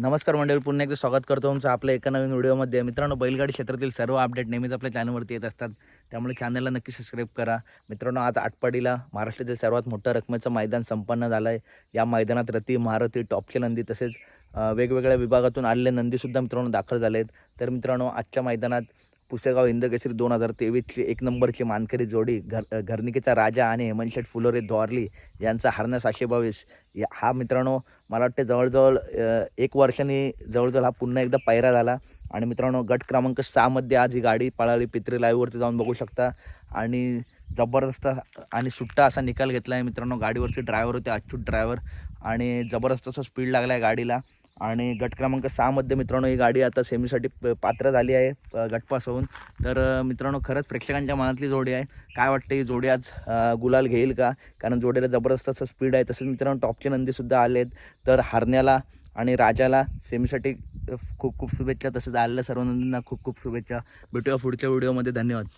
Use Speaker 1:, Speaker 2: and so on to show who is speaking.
Speaker 1: नमस्कार मंडळी पुन्हा एकदा स्वागत करतो तुमचं आपल्या एका नवीन व्हिडिओमध्ये. मित्रांनो बैलगाडी क्षेत्रातील सर्व अपडेट नेहमीच आपल्या चॅनलवरती येत असतात. त्यामुळे चॅनलला नक्की सबस्क्राईब करा. मित्रांनो आज आटपाडीला महाराष्ट्रातील सर्वात मोठं रकमेचं मैदान संपन्न झालं आहे या मैदानात रती महारथी टॉपचे नंदी तसेच वेगवेगळ्या विभागातून आलेले नंदीसुद्धा मित्रांनो दाखल झाले आहेत तर मित्रांनो आजच्या मैदानात पुसेगाव इंदकेसरी दोन हजार तेवीसची एक नंबरची मानकरी जोडी घर घरनिकेचा राजा आणि हेमंत फुलोरे द्वारली यांचा हरण्या सातशे बावीस या हा मित्रांनो मला वाटते जवळजवळ एक वर्षांनी जवळजवळ हा पुन्हा एकदा पायरा झाला. आणि मित्रांनो गट क्रमांक सहामध्ये आज ही गाडी पळाली. पित्री लाईव्हवरती जाऊन बघू शकता. आणि जबरदस्त आणि सुट्टा असा निकाल घेतला आहे मित्रांनो. गाडीवरचे ड्रायव्हर होते अच्युत ड्रायव्हर आणि जबरदस्त असा स्पीड लागला आहे गाडीला. आणि गट क्रमांक सहामध्ये मित्रांनो ही गाडी आता सेमीसाठी प- पात्र झाली आहे गटपास होऊन तर मित्रांनो खरंच प्रेक्षकांच्या मनातली जोडी आहे. काय वाटतं ही जोडी आज गुलाल घेईल का? कारण जोडीला जबरदस्त असं स्पीड आहे. तसेच मित्रांनो टॉपचे नंदीसुद्धा आले आहेत तर हरण्याला आणि राजाला सेमीसाठी खूप खूप शुभेच्छा. तसेच आलेल्या सर्व नंदींना खूप खूप शुभेच्छा. भेटूया पुढच्या व्हिडिओमध्ये धन्यवाद.